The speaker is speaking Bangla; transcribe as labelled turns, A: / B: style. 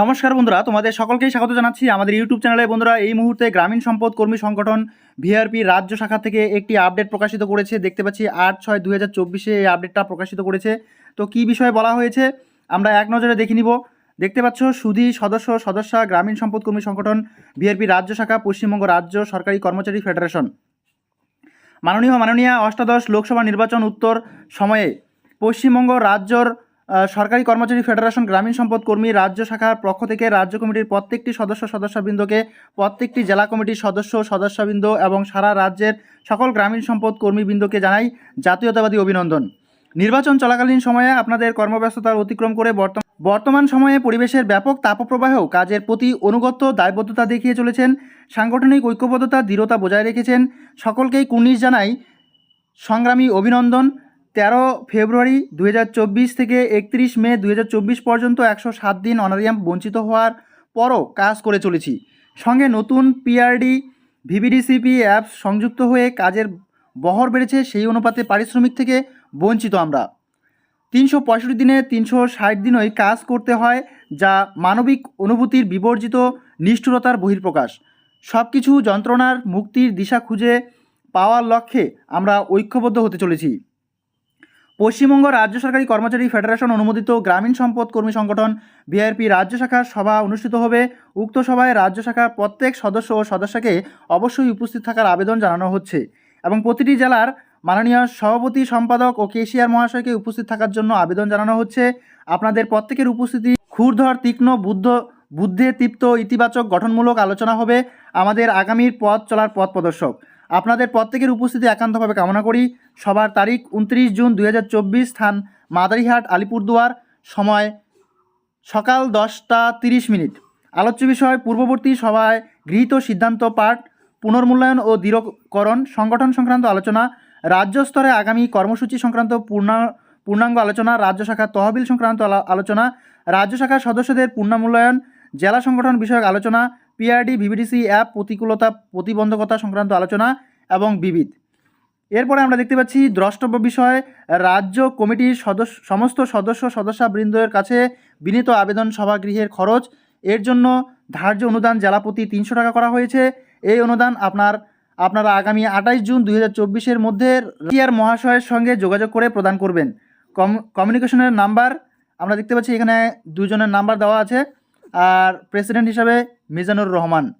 A: নমস্কার বন্ধুরা, তোমাদের সকলকেই স্বাগত জানাচ্ছি আমাদের ইউটিউব চ্যানেলে বন্ধুরা, এই মুহূর্তে গ্রামীণ সম্পদ কর্মী সংগঠন ভিআরপি রাজ্য শাখা থেকে একটি আপডেট প্রকাশিত করেছে। দেখতে পাচ্ছি আট ছয় দুই হাজার চব্বিশে এই আপডেটটা প্রকাশিত করেছে। তো কি বিষয়ে বলা হয়েছে? আমরা এক নজরে দেখে নিব। দেখতে পাচ্ছ, সুধী সদস্য সদস্যা গ্রামীণ সম্পদ কর্মী সংগঠন ভিআরপি রাজ্য শাখা, পশ্চিমবঙ্গ রাজ্য সরকারি কর্মচারী ফেডারেশন। মাননীয় মাননীয় অষ্টাদশ লোকসভা নির্বাচন উত্তর সময়ে পশ্চিমবঙ্গ রাজ্যর সরকারি কর্মচারী ফেডারেশন গ্রামীণ সম্পদ কর্মী রাজ্য শাখার পক্ষ থেকে রাজ্য কমিটির প্রত্যেকটি সদস্য সদস্যবৃন্দকে প্রত্যেকটি জেলা কমিটির সদস্য সদস্যবৃন্দ এবং সারা রাজ্যের সকল গ্রামীণ সম্পদ কর্মীবৃন্দকে জানাই জাতীয়তাবাদী অভিনন্দন। নির্বাচন চলাকালীন সময়ে আপনাদের কর্মব্যস্ততার অতিক্রম করে বর্তমান বর্তমান সময়ে পরিবেশের ব্যাপক তাপপ্রবাহেও কাজের প্রতি অনুগত্য, দায়বদ্ধতা দেখিয়ে চলেছেন, সাংগঠনিক ঐক্যবদ্ধতা, দৃঢ়তা বজায় রেখেছেন। সকলকেই কুর্নিশ জানাই সংগ্রামী অভিনন্দন। তেরো ফেব্রুয়ারি দু হাজার চব্বিশ থেকে একত্রিশ মে দু হাজার চব্বিশ পর্যন্ত একশো সাত দিন অনারিয়াম বঞ্চিত হওয়ার পরও কাজ করে চলেছি। সঙ্গে নতুন পিআরডি ভিভিডিসিপি অ্যাপস সংযুক্ত হয়ে কাজের বহর বেড়েছে, সেই অনুপাতে পারিশ্রমিক থেকে বঞ্চিত আমরা। তিনশো পঁয়ষট্টি দিনে তিনশো ষাট দিনই কাজ করতে হয়, যা মানবিক অনুভূতির বিবর্জিত নিষ্ঠুরতার বহির্প্রকাশ সব কিছু যন্ত্রণার মুক্তির দিশা খুঁজে পাওয়ার লক্ষ্যে আমরা ঐক্যবদ্ধ হতে চলেছি। পশ্চিমবঙ্গ রাজ্য সরকারি কর্মচারী ফেডারেশন অনুমোদিত গ্রামীণ সম্পদ কর্মী সংগঠন বিআরপি রাজ্য শাখার সভা অনুষ্ঠিত হবে। উক্ত সভায় রাজ্য শাখার প্রত্যেক সদস্য ও সদস্যকে অবশ্যই উপস্থিত থাকার আবেদন জানানো হচ্ছে এবং প্রতিটি জেলার মাননীয় সভাপতি, সম্পাদক ও কেশিয়ার মহাশয়কে উপস্থিত থাকার জন্য আবেদন জানানো হচ্ছে। আপনাদের প্রত্যেকের উপস্থিতি ক্ষুরধর, তীক্ষ্ণ বুদ্ধ, বুদ্ধে তৃপ্ত, ইতিবাচক, গঠনমূলক আলোচনা হবে। আমাদের আগামীর পথ চলার পথ প্রদর্শক। আপনাদের প্রত্যেকের উপস্থিতি একান্তভাবে কামনা করি। সবার তারিখ উনত্রিশ জুন দুই স্থান মাদারিহাট, আলিপুরদুয়ার, সময় সকাল দশটা তিরিশ মিনিট। আলোচ্য বিষয়, পূর্ববর্তী সভায় গৃহীত সিদ্ধান্ত পাঠ, পুনর্মূল্যায়ন ও দৃঢ়করণ সংগঠন সংক্রান্ত আলোচনা, রাজ্য স্তরে আগামী কর্মসূচি সংক্রান্ত পূর্ণা, পূর্ণাঙ্গ আলোচনা, রাজ্য শাখার তহবিল সংক্রান্ত আলোচনা, রাজ্য শাখার সদস্যদের পূর্ণমূল্যায়ন জেলা সংগঠন বিষয়ক আলোচনা পিআরডি ভিভিডিসি অ্যাপ, প্রতিকূলতা প্রতিবন্ধকতা সংক্রান্ত আলোচনা এবং বিবিধ। এরপরে আমরা দেখতে পাচ্ছি দ্রষ্টব্য বিষয়, রাজ্য কমিটির সদস্য, সমস্ত সদস্য সদস্যবৃন্দের কাছে বিনীত আবেদন সভাগৃহের খরচ। এর জন্য ধার্য অনুদান জেলাপতি তিনশো টাকা করা হয়েছে। এই অনুদান আপনার, আপনারা আগামী আঠাইশ জুন দুই হাজার মধ্যে রাশিয়ার মহাশয়ের সঙ্গে যোগাযোগ করে প্রদান করবেন। কম, কমিউনিকেশনের নাম্বার, আমরা দেখতে পাচ্ছি এখানে দুজনের নাম্বার দেওয়া আছে। আর প্রেসিডেন্ট হিসাবে মিজানুর রহমান।